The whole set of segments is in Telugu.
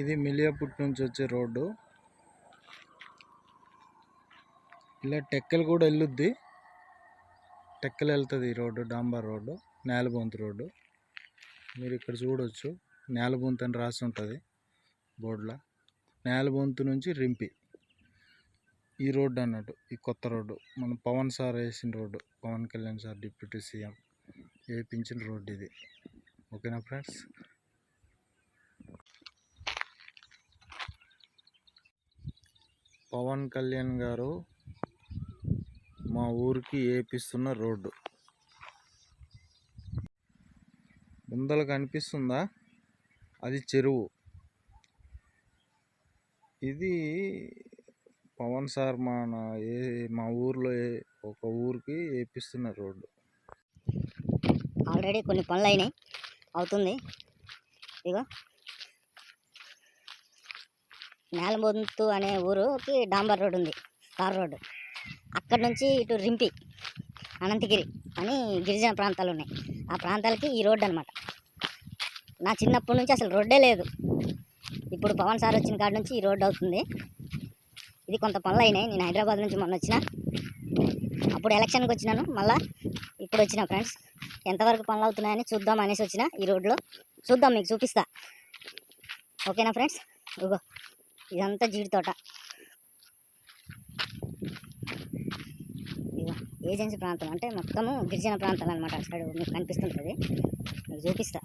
ఇది మిలియాపుట్ నుంచి వచ్చే రోడ్డు. ఇలా టెక్కలు కూడా వెళ్ళుద్ది. టెక్కలు వెళ్తుంది ఈ రోడ్డు డాంబర్ రోడ్డు నేలబొంత రోడ్డు. మీరు ఇక్కడ చూడవచ్చు నేలబొంత అని రాసి ఉంటుంది బోర్డులో. నేలబొంతు నుంచి రింపి. ఈ రోడ్డు అన్నట్టు ఈ కొత్త రోడ్డు. మన పవన్ సార్ వేసిన road. Pawan Kalyan sir deputy CM. వేపించిన road ఇది. ఓకేనా ఫ్రెండ్స్? పవన్ కళ్యాణ్ గారు మా ఊరికి వేపిస్తున్న రోడ్డు. ముందల కనిపిస్తుందా? అది చెరువు. ఇది పవన్ సార్ మన ఏ మా ఊర్లో ఏ- ఒక ఊరికి వేపిస్తున్న రోడ్డు. ఆల్రెడీ కొన్ని పనులు అయినాయి. అవుతుంది. ఇగో. నేలమొంతు అనే ఊరుకి డాంబర్ రోడ్ ఉంది తార్ రోడ్డు అక్కడ నుంచి ఇటు రింపి అనంతగిరి అని గిరిజన ప్రాంతాలు ఉన్నాయి. ఆ ప్రాంతాలకి ఈ రోడ్డు అనమాట నా చిన్నప్పటి నుంచి అసలు రోడ్డే లేదు. ఇప్పుడు పవన్ సార్ వచ్చిన కాడ నుంచి ఈ రోడ్డు అవుతుంది. ఇది కొంత పనులు అయినాయి. నేను హైదరాబాద్ నుంచి మొన్న వచ్చిన. అప్పుడు ఎలక్షన్కి వచ్చినాను. మళ్ళీ ఇప్పుడు వచ్చిన ఫ్రెండ్స్. ఎంతవరకు పనులు అవుతున్నాయని చూద్దాం అనేసి వచ్చిన ఈ రోడ్లో. చూద్దాం మీకు చూపిస్తా. ఓకేనా ఫ్రెండ్స్? ఇగో ఇదంతా జీడి తోట. ఇగో ఏజెన్సీ ప్రాంతం. అంటే మొత్తము గిరిజన ప్రాంతాలు అనమాట అటు సైడ్ మీకు కనిపిస్తుంటుంది. మీకు చూపిస్తా.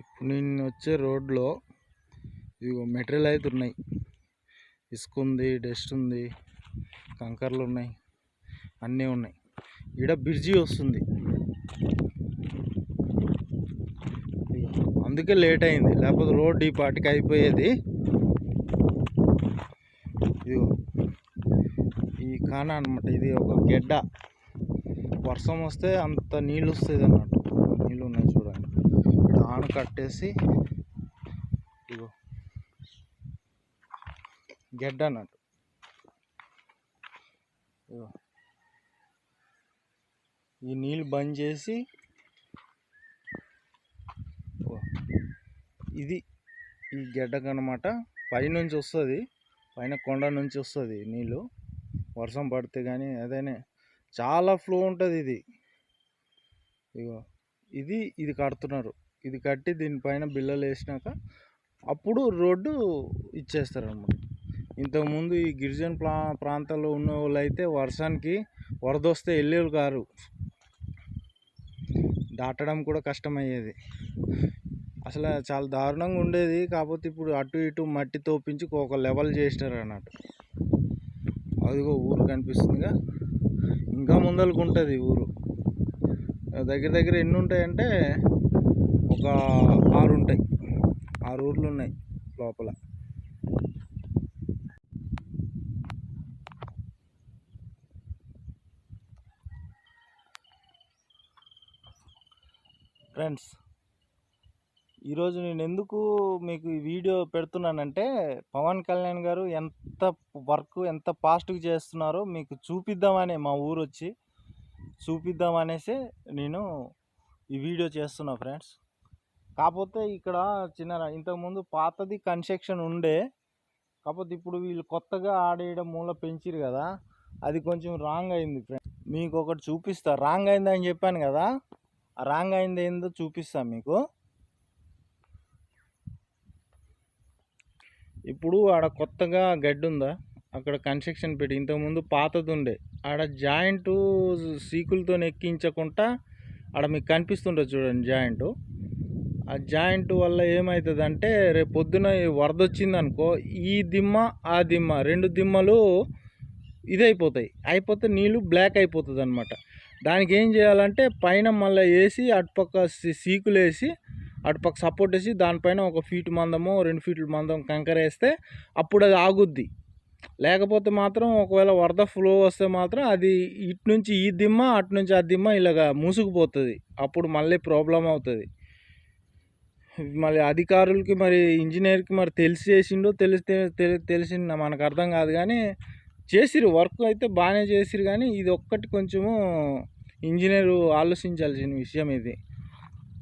ఇప్పుడు నేను వచ్చే రోడ్లో ఇవి మెటీరియల్ అయితే ఉన్నాయి. ఇసుక ఉంది డస్ట్ ఉంది కంకర్లు ఉన్నాయి అన్నీ ఉన్నాయి. ఈడ బ్రిడ్జి వస్తుంది ఇగో, అందుకే లేట్ అయింది. లేకపోతే రోడ్ ఈ పాటికి అయిపోయేది. ఇదిగో. ఈ కాన అనమాట ఇది ఒక గెడ్డ. వర్షం వస్తే అంత నీళ్ళు వస్తుంది అన్నట్టు. నీళ్ళు ఉన్నాయి చూడండి. ఇక్కడ ఆన కట్టేసి ఇగో గెడ్డ అన్నట్టు. ఇగో ఈ నీళ్ళు బంద్ చేసి ఇగో ఇది ఈ గెడ్డకనమాట పైనుంచి వస్తుంది. పైన కొండ నుంచి వస్తుంది నీళ్ళు. వర్షం పడితే కానీ అదేనే చాలా ఫ్లో ఉంటుంది ఇది. ఇగో ఇది ఇది కడుతున్నారు. ఇది కట్టి దీనిపైన బిల్లలు వేసినాక అప్పుడు రోడ్డు ఇచ్చేస్తారు అన్నమాట ఇంతకుముందు ఈ గిరిజన ప్రా ప్రాంతాల్లో ఉన్న వాళ్ళు అయితే వర్షానికి వరద వస్తే వెళ్ళేవాళ్ళు కారు. దాటడం కూడా కష్టమయ్యేది. అసలు చాలా దారుణంగా ఉండేది. కాకపోతే ఇప్పుడు అటు ఇటు మట్టి తోపించి ఒక లెవెల్ చేసినారు అన్నట్టు అదిగో ఊరు కనిపిస్తుందిగా. ఇంకా ముందరకు ఉంటుంది ఊరు. దగ్గర దగ్గర ఎన్ని ఉంటాయంటే ఒక ఆరు ఉంటాయి. ఆరు ఊర్లు ఉన్నాయి లోపల. ఫ్రెండ్స్ ఈరోజు నేను ఎందుకు మీకు ఈ వీడియో పెడుతున్నానంటే పవన్ కళ్యాణ్ గారు ఎంత వర్క్ ఎంత ఫాస్ట్గా చేస్తున్నారో మీకు చూపిద్దామనే మా ఊరు వచ్చి చూపిద్దామనేసి నేను ఈ వీడియో చేస్తున్నా ఫ్రెండ్స్. కాకపోతే ఇక్కడ చిన్న ఇంతకుముందు పాతది కన్స్ట్రక్షన్ ఉండే కాకపోతే ఇప్పుడు వీళ్ళు కొత్తగా ఆడేయడం మూల పెంచిరు కదా అది కొంచెం రాంగ్ అయింది ఫ్రెండ్స్. మీకు ఒకటి చూపిస్తా. రాంగ్ అయిందని చెప్పాను కదా రాంగ్ అయింది ఏందో చూపిస్తాను మీకు. ఇప్పుడు ఆడ కొత్తగా గడ్డి ఉందా? అక్కడ కన్స్ట్రక్షన్ పెట్టి ఇంతకుముందు పాతది ఉండే. ఆడ జాయింట్ సీకులతో ఎక్కించకుండా ఆడ మీకు కనిపిస్తుంటుంది చూడండి జాయింట్. ఆ జాయింట్ వల్ల ఏమవుతుంది అంటే రేపు పొద్దున వరద వచ్చింది అనుకో ఈ దిమ్మ ఆ దిమ్మ రెండు దిమ్మలు ఇదైపోతాయి. అయిపోతే నీళ్ళు బ్లాక్ అయిపోతుంది అనమాట దానికి ఏం చేయాలంటే పైన మళ్ళీ వేసి అటుపక్క సీ- సీకులు వేసి అటుపక్క సపోర్ట్ వేసి దానిపైన ఒక ఫీట్ మందము రెండు ఫీట్ల మందం కంకర వేస్తే అప్పుడు అది ఆగుద్ది. లేకపోతే మాత్రం ఒకవేళ వరద ఫ్లో వస్తే మాత్రం అది ఇటు నుంచి ఈ దిమ్మ అటు నుంచి ఆ దిమ్మ ఇలాగ మూసుకుపోతుంది. అప్పుడు మళ్ళీ ప్రాబ్లం అవుతుంది. మళ్ళీ అధికారులకి మరి ఇంజనీర్కి మరి తెలిసి చేసిండో తెలిస్తే తెలి- తెలిసిందో మనకు అర్థం కాదు కానీ చేసిరు వర్క్ అయితే బాగానే చేసిరు కానీ ఇది ఒక్కటి కొంచెము ఇంజనీరు ఆలోచించాల్సిన విషయం ఇది.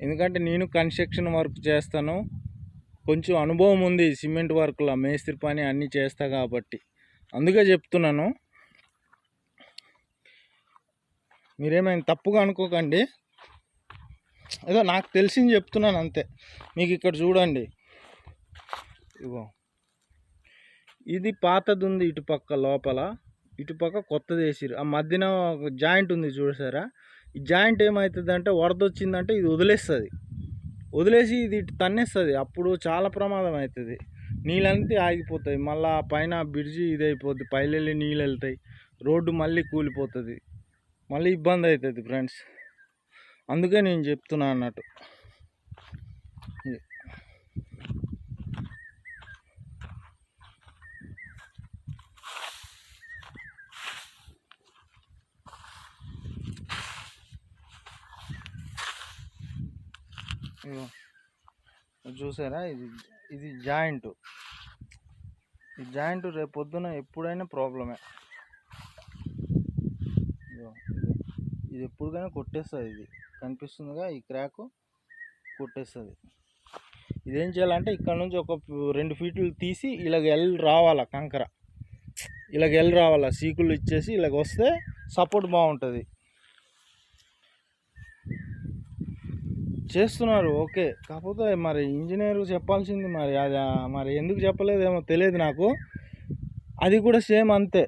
ఎందుకంటే నేను కన్స్ట్రక్షన్ వర్క్ చేస్తాను. కొంచెం అనుభవం ఉంది సిమెంట్ వర్క్లో మేస్త్రి పని అన్నీ చేస్తా కాబట్టి. అందుకే చెప్తున్నాను. మీరేమైనా తప్పుగా అనుకోకండి. ఏదో నాకు తెలిసింది చెప్తున్నాను అంతే. మీకు ఇక్కడ చూడండి. ఇగో ఇది పాతది ఉంది ఇటుపక్క లోపల. ఇటుపక్క కొత్తది వేసిరు ఆ మధ్యన ఒక జాయింట్ ఉంది చూసారా? ఈ జాయింట్ ఏమవుతుంది అంటే వరద వచ్చిందంటే ఇది వదిలేస్తుంది. వదిలేసి ఇది తన్నేస్తుంది. అప్పుడు చాలా ప్రమాదం అవుతుంది నీళ్ళంతా ఆగిపోతాయి. మళ్ళీ పైన బ్రిడ్జి ఇది అయిపోద్ది పైలెళ్ళి నీళ్ళు వెళ్తాయి రోడ్డు మళ్ళీ కూలిపోతుంది. మళ్ళీ ఇబ్బంది అవుతుంది ఫ్రెండ్స్. అందుకే నేను చెప్తున్నా అన్నట్టు. చూసారా? ఇది ఇది జాయింట్. ఈ జాయింట్ రేపు పొద్దున ఎప్పుడైనా ప్రాబ్లమే. ఇది. ఎప్పుడుకైనా కొట్టేస్తుంది ఇది. కనిపిస్తుందిగా ఈ క్రాక్? కొట్టేస్తుంది. ఇదేం చేయాలంటే ఇక్కడ నుంచి ఒక రెండు ఫీట్లు తీసి ఇలాగ ఎల్ రావాలా కంకర. ఇలాగ ఎల్ రావాలా. సీకులు ఇచ్చేసి ఇలాగ వస్తే సపోర్ట్ బాగుంటుంది. చేస్తున్నారు ఓకే. కాకపోతే మరి ఇంజనీర్ చెప్పాల్సింది మరి అది మరి ఎందుకు చెప్పలేదేమో తెలియదు నాకు. అది కూడా సేమ్ అంతే.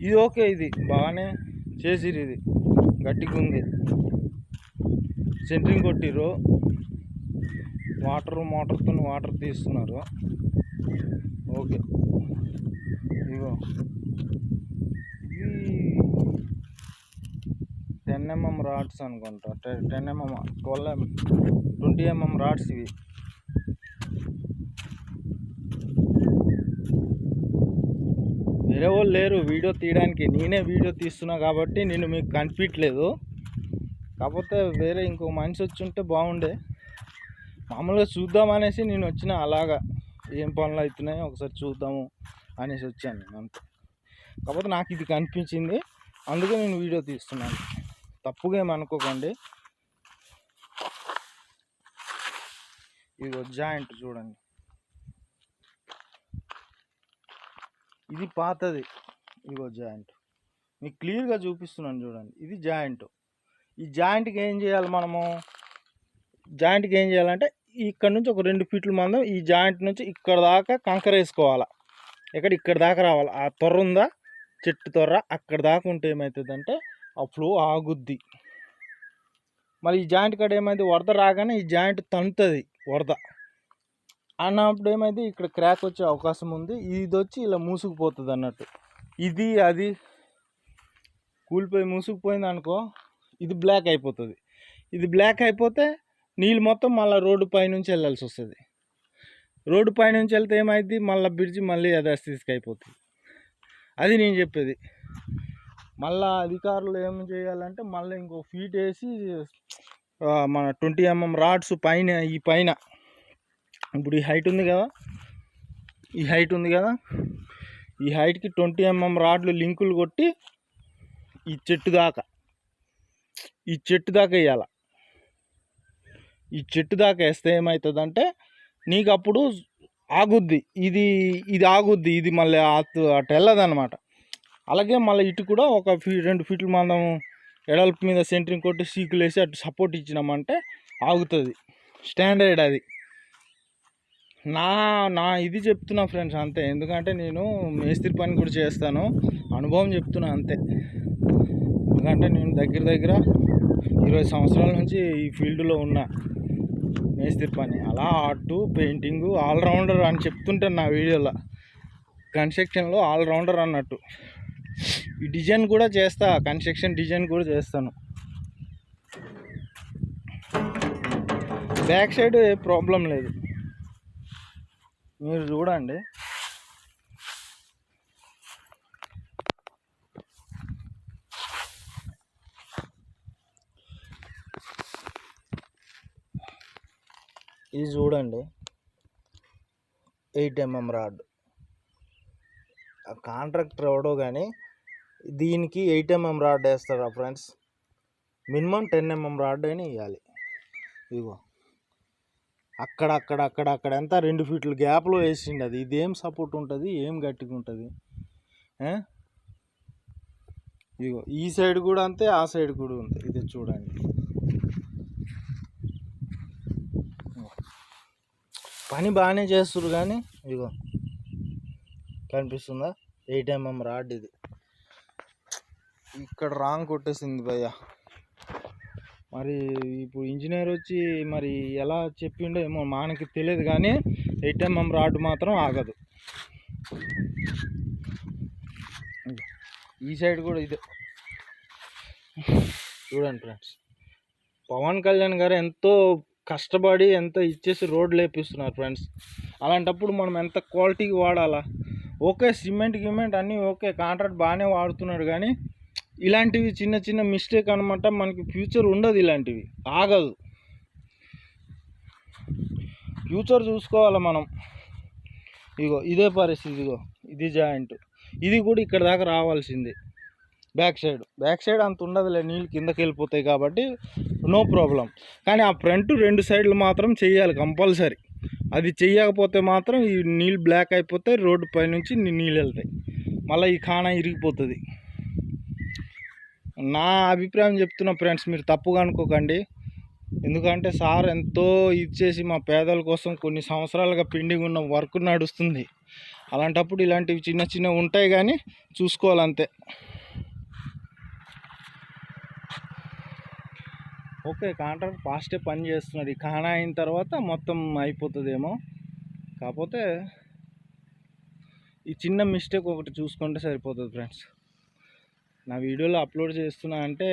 ఇది ఓకే ఇది బాగానే చేసిరు ఇది. గట్టిగా ఉంది. సెంట్రింగ్ కొట్టిర్రు. వాటర్ మోటార్తో వాటర్ తీస్తున్నారు. ఓకే. ఇగో ఇది టెన్ ఎంఎం రాడ్స్ అనుకుంటా. Ten MM twelve M twenty MM rods ఇవి. వేరే వాళ్ళు లేరు వీడియో తీయడానికి. నేనే వీడియో తీస్తున్నా కాబట్టి నేను మీకు కనిపించలేదు కాకపోతే వేరే ఇంకో మనిషి వచ్చి ఉంటే బాగుండే. మామూలుగా చూద్దాం అనేసి నేను వచ్చిన అలాగా. ఏం పనులు అవుతున్నాయో ఒకసారి చూద్దాము అనేసి వచ్చాను నేను అంతే. కాకపోతే నాకు ఇది కనిపించింది. అందుకే నేను వీడియో తీస్తున్నాను. తప్పుగా ఏమనుకోకండి అనుకోకండి. ఇది జాయింట్ చూడండి. ఇది పాతది. ఇదిగో జాయింట్. మీకు క్లియర్గా చూపిస్తున్నాను చూడండి. ఇది జాయింట్. ఈ జాయింట్కి ఏం చేయాలి మనము? జాయింట్కి ఏం చేయాలంటే ఇక్కడ నుంచి ఒక రెండు ఫీట్ల మందం ఈ జాయింట్ నుంచి ఇక్కడ దాకా కంకర వేసుకోవాలి. ఎక్కడ? ఇక్కడ దాకా రావాలి. ఆ తొర్ర ఉందా? చెట్టు తొర్ర అక్కడ దాకా ఉంటే ఏమవుతుందంటే ఆ ఫ్లో ఆగుద్ది. మళ్ళీ ఈ జాయింట్ కాడ ఏమైంది? వరద రాగానే ఈ జాయింట్ తంతుంది వరద. అన్నప్పుడు ఏమైంది? ఇక్కడ క్రాక్ వచ్చే అవకాశం ఉంది. ఇది వచ్చి ఇలా మూసుకుపోతుంది అన్నట్టు. ఇది అది కూలిపోయి మూసుకుపోయింది అనుకో ఇది బ్లాక్ అయిపోతుంది. ఇది బ్లాక్ అయిపోతే నీళ్ళు మొత్తం మళ్ళీ రోడ్డు పైనుంచి వెళ్ళాల్సి వస్తుంది. రోడ్డు పైనుంచి వెళ్తే ఏమైంది మళ్ళీ బ్రిడ్జి మళ్ళీ యథాస్థితికి అయిపోతుంది అది నేను చెప్పేది. మళ్ళా అధికారులు ఏం చేయాలంటే మళ్ళీ ఇంకో ఫీట్ వేసి మన ట్వంటీ ఎంఎం రాడ్స్ పైన ఈ పైన. ఇప్పుడు ఈ హైట్ ఉంది కదా? ఈ హైట్ ఉంది కదా? ఈ హైట్కి ట్వంటీ ఎంఎం రాడ్లు లింకులు కొట్టి ఈ చెట్టు దాకా. ఈ చెట్టు దాకా వేయాల. ఈ చెట్టు దాకా వేస్తే ఏమవుతుందంటే నీకు అప్పుడు ఆగుద్ది. ఇది ఇది ఆగుద్ది. ఇది మళ్ళీ అటు అటు వెళ్ళదన్నమాట అలాగే మళ్ళీ ఇటు కూడా ఒక ఫీ రెండు ఫీట్లు మందం ఎడల్పు మీద సెంటరింగ్ కొట్టి సీకులు వేసి అటు సపోర్ట్ ఇచ్చినామంటే ఆగుతుంది. స్టాండర్డ్ అది. నా నా ఇది చెప్తున్నా ఫ్రెండ్స్ అంతే. ఎందుకంటే నేను మేస్త్రి పని కూడా చేస్తాను. అనుభవం చెప్తున్నా అంతే. ఎందుకంటే నేను దగ్గర దగ్గర ఇరవై సంవత్సరాల నుంచి ఈ ఫీల్డ్లో ఉన్నా. మేస్త్రి పని. అలా ఆర్టు పెయింటింగు ఆల్రౌండర్ అని చెప్తుంటాను నా వీడియోలో. కన్స్ట్రక్షన్లో ఆల్రౌండర్ అన్నట్టు. ఈ డిజైన్ కూడా చేస్తా కన్స్ట్రక్షన్ డిజైన్ కూడా చేస్తాను. బ్యాక్ సైడ్ ఏ ప్రాబ్లం లేదు. మీరు చూడండి. ఇది చూడండి. Eight MM rod. ఆ కాంట్రాక్టర్ ఎవడో కానీ దీనికి ఎయిట్ ఎంఎం రాడ్ వేస్తారా friends? Minimum ten MM rod అయినా ఇవ్వాలి ఇగో అక్కడ అక్కడ అక్కడ అక్కడ ఎంత? రెండు ఫీట్లు గ్యాప్లో వేసిండు అది. ఇదేం సపోర్ట్ ఉంటుంది? ఏం గట్టిగా ఉంటుంది? ఇగో ఈ సైడ్ కూడా అంతే ఆ సైడ్ కూడా ఉంది. ఇది చూడండి. పని బాగానే చేస్తారు కానీ ఇగో కనిపిస్తుందా? ఎయిట్ ఎంఎం రాడ్ ఇది. ఇక్కడ రాంగ్ కొట్టేసింది భయ్య. మరి ఇప్పుడు ఇంజనీర్ వచ్చి మరి ఎలా చెప్పిండో ఏమో మనకి తెలియదు కానీ ఎయిట్ రాడ్ మాత్రం ఆగదు. ఈ సైడ్ కూడా ఇదే. చూడండి ఫ్రెండ్స్ పవన్ కళ్యాణ్ గారు ఎంతో కష్టపడి ఎంత ఇచ్చేసి రోడ్లు వేపిస్తున్నారు ఫ్రెండ్స్. అలాంటప్పుడు మనం ఎంత క్వాలిటీకి వాడాలా? ఓకే సిమెంట్ గిమెంట్ అన్నీ ఓకే కాంట్రాక్ట్ బాగానే వాడుతున్నాడు కానీ ఇలాంటివి చిన్న చిన్న మిస్టేక్ అనమాట మనకి ఫ్యూచర్ ఉండదు ఇలాంటివి. ఆగదు. ఫ్యూచర్ చూసుకోవాలి మనం. ఇగో ఇదే పరిస్థితి ఇగో ఇది జాయింట్ ఇది కూడా ఇక్కడ దాకా రావాల్సిందే. బ్యాక్ సైడ్ బ్యాక్ సైడ్ అంత ఉండదులే నీళ్ళు కిందకి వెళ్ళిపోతాయి కాబట్టి నో ప్రాబ్లం కానీ ఆ ఫ్రంట్ రెండు సైడ్లు మాత్రం చేయాలి కంపల్సరీ అది చేయకపోతే మాత్రం ఈ నీళ్ళు బ్లాక్ అయిపోతే రోడ్డు పైనుంచి నీళ్ళు వెళ్తాయి. మళ్ళీ ఈ ఖానా ఇరిగిపోతుంది. నా అభిప్రాయం చెప్తున్నా ఫ్రెండ్స్ మీరు తప్పుగా అనుకోకండి. ఎందుకంటే సార్ ఎంతో ఇచ్చేసి మా పేదల కోసం కొన్ని సంవత్సరాలుగా పెండింగ్ ఉన్న వర్క్ నడుస్తుంది. అలాంటప్పుడు ఇలాంటివి చిన్న చిన్నవి ఉంటాయి కానీ చూసుకోవాలంతే. ఓకే కాంట్రాక్ట్ ఫాస్టే పని చేస్తున్నాడు. ఈ ఖానా అయిన తర్వాత మొత్తం అయిపోతుందేమో. కాకపోతే ఈ చిన్న మిస్టేక్ ఒకటి చూసుకుంటే సరిపోతుంది ఫ్రెండ్స్. నా వీడియోలో అప్లోడ్ చేస్తున్నా అంటే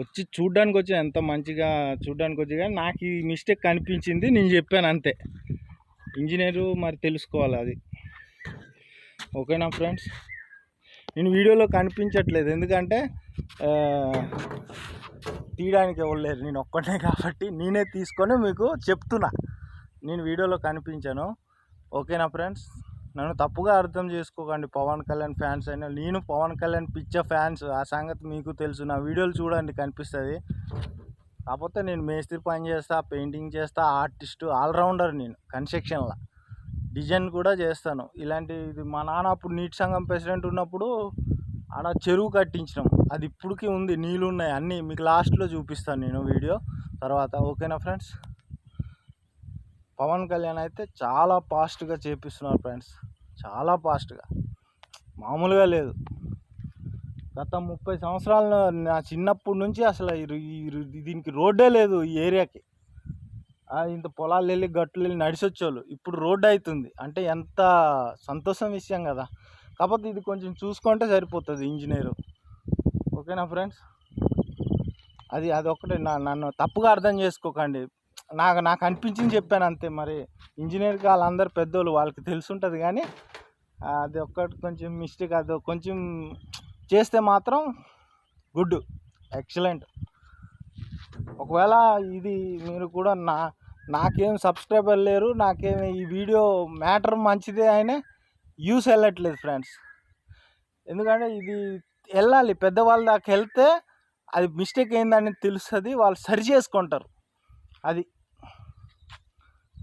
వచ్చి చూడ్డానికి వచ్చి ఎంత మంచిగా చూడ్డానికి వచ్చి కానీ నాకు ఈ మిస్టేక్ కనిపించింది నేను చెప్పాను అంతే. ఇంజనీరు మరి తెలుసుకోవాలి అది. ఓకేనా ఫ్రెండ్స్? నేను వీడియోలో కనిపించట్లేదు. ఎందుకంటే తీయడానికి ఎవరు లేరు. నేను ఒక్కనే కాబట్టి నేనే తీసుకొని మీకు చెప్తున్నా. నేను వీడియోలో కనిపించాను. ఓకేనా ఫ్రెండ్స్? నన్ను తప్పుగా అర్థం చేసుకోకండి పవన్ కళ్యాణ్ ఫ్యాన్స్ అయినా. నేను పవన్ కళ్యాణ్ పిచ్చ ఫ్యాన్స్. ఆ సంగతి మీకు తెలుసు. నా వీడియోలు చూడండి కనిపిస్తుంది. కాకపోతే నేను మేస్త్రి పని చేస్తా పెయింటింగ్ చేస్తా ఆర్టిస్ట్ ఆల్రౌండర్ నేను కన్స్ట్రక్షన్లో. డిజైన్ కూడా చేస్తాను. ఇలాంటి ఇది మా నాన్న అప్పుడు నీటి సంఘం ప్రెసిడెంట్ ఉన్నప్పుడు ఆడ చెరువు కట్టించినాం. అది ఇప్పటికీ ఉంది. నీళ్ళు ఉన్నాయి అన్నీ. మీకు లాస్ట్లో చూపిస్తాను నేను వీడియో. తర్వాత ఓకేనా ఫ్రెండ్స్? పవన్ కళ్యాణ్ అయితే చాలా ఫాస్ట్గా చేపిస్తున్నారు ఫ్రెండ్స్. చాలా ఫాస్ట్గా. మామూలుగా లేదు. గత ముప్పై సంవత్సరాల నా చిన్నప్పటి నుంచి అసలు ఈ దీనికి రోడ్డే లేదు ఈ ఏరియాకి. ఇంత పొలాలు వెళ్ళి గట్లు వెళ్ళి నడిచొచ్చేవాళ్ళు ఇప్పుడు రోడ్డు అవుతుంది అంటే ఎంత సంతోషం విషయం కదా. కాకపోతే ఇది కొంచెం చూసుకుంటే సరిపోతుంది ఇంజనీరు. ఓకేనా ఫ్రెండ్స్? అది అది నా నన్ను తప్పుగా అర్థం చేసుకోకండి. నాకు నాకు అనిపించింది చెప్పాను అంతే మరి. ఇంజనీర్కి వాళ్ళందరూ పెద్దోళ్ళు వాళ్ళకి తెలుసుంటుంది కానీ అది ఒక్కటి కొంచెం మిస్టేక్ అది కొంచెం చేస్తే మాత్రం గుడ్ ఎక్సలెంట్. ఒకవేళ ఇది మీరు కూడా నా నాకేం సబ్స్క్రైబర్ లేరు నాకేం ఈ వీడియో మ్యాటర్ మంచిదే అయినా యూస్ వెళ్ళట్లేదు ఫ్రెండ్స్. ఎందుకంటే ఇది వెళ్ళాలి పెద్దవాళ్ళ దాకా వెళ్తే అది మిస్టేక్ ఏందని తెలుస్తుంది వాళ్ళు సరి చేసుకుంటారు. అది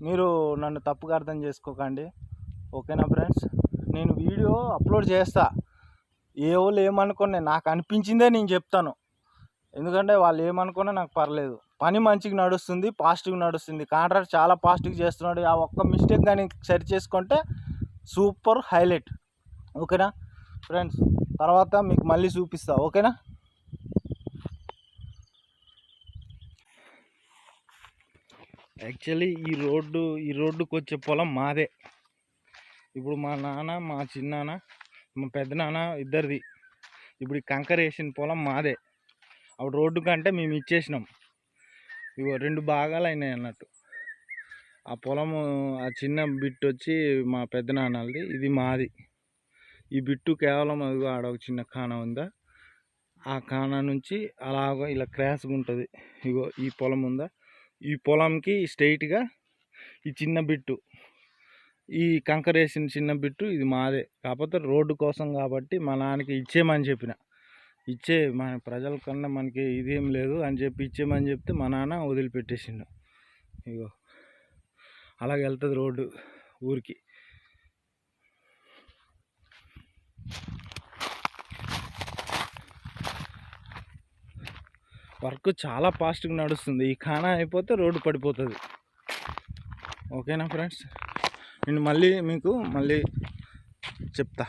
మీరు నన్ను తప్పుగా అర్థం చేసుకోకండి. ఓకేనా ఫ్రెండ్స్? నేను వీడియో అప్లోడ్ చేస్తా. ఏ వాళ్ళు ఏమనుకున్నా నాకు అనిపించిందే నేను చెప్తాను. ఎందుకంటే వాళ్ళు ఏమనుకున్నా నాకు పర్లేదు. పని మంచిగా నడుస్తుంది పాజిటివ్ నడుస్తుంది. కాంట్రాక్ట్ చాలా పాజిటివ్ చేస్తున్నాడు. ఆ ఒక్క మిస్టేక్ కానీ సరి చేసుకుంటే సూపర్ హైలైట్. ఓకేనా? ఫ్రెండ్స్ తర్వాత మీకు మళ్ళీ చూపిస్తా. ఓకేనా? యాక్చువల్లీ ఈ రోడ్డు ఈ రోడ్డుకు వచ్చే పొలం మాదే. ఇప్పుడు మా నాన్న మా చిన్నాన్న మా పెద్ద నాన్న ఇద్దరిది. ఇప్పుడు ఈ కంకర వేసిన పొలం మాదే. అప్పుడు రోడ్డు కంటే మేము ఇచ్చేసినాం. ఇగో రెండు భాగాలు అయినాయి అన్నట్టు. ఆ పొలము ఆ చిన్న బిట్ వచ్చి మా పెద్ద నాన్నది ఇది మాది. ఈ బిట్టు కేవలం అదిగో ఆడ ఒక చిన్న కాన ఉందా? ఆ ఖానా నుంచి అలాగ ఇలా క్రాస్గా ఉంటుంది. ఇగో ఈ పొలం ఉందా? ఈ పొలంకి స్ట్రైట్గా ఈ చిన్న బిట్టు ఈ కంకర వేసిన చిన్న బిట్టు ఇది మాదే. కాకపోతే రోడ్డు కోసం కాబట్టి మా నాన్నకి ఇచ్చేయమని చెప్పిన. ఇచ్చే మన ప్రజల కన్నా మనకి ఇదేం లేదు అని చెప్పి ఇచ్చేయమని చెప్తే మా నాన్న వదిలిపెట్టేసిండు. ఇగో అలాగ వెళ్తుంది రోడ్డు ఊరికి. వర్క్ చాలా ఫాస్ట్గా నడుస్తుంది. ఈ ఖానా అయిపోతే రోడ్డు పడిపోతుంది. ఓకేనా ఫ్రెండ్స్? నేను మళ్ళీ మీకు మళ్ళీ చెప్తా.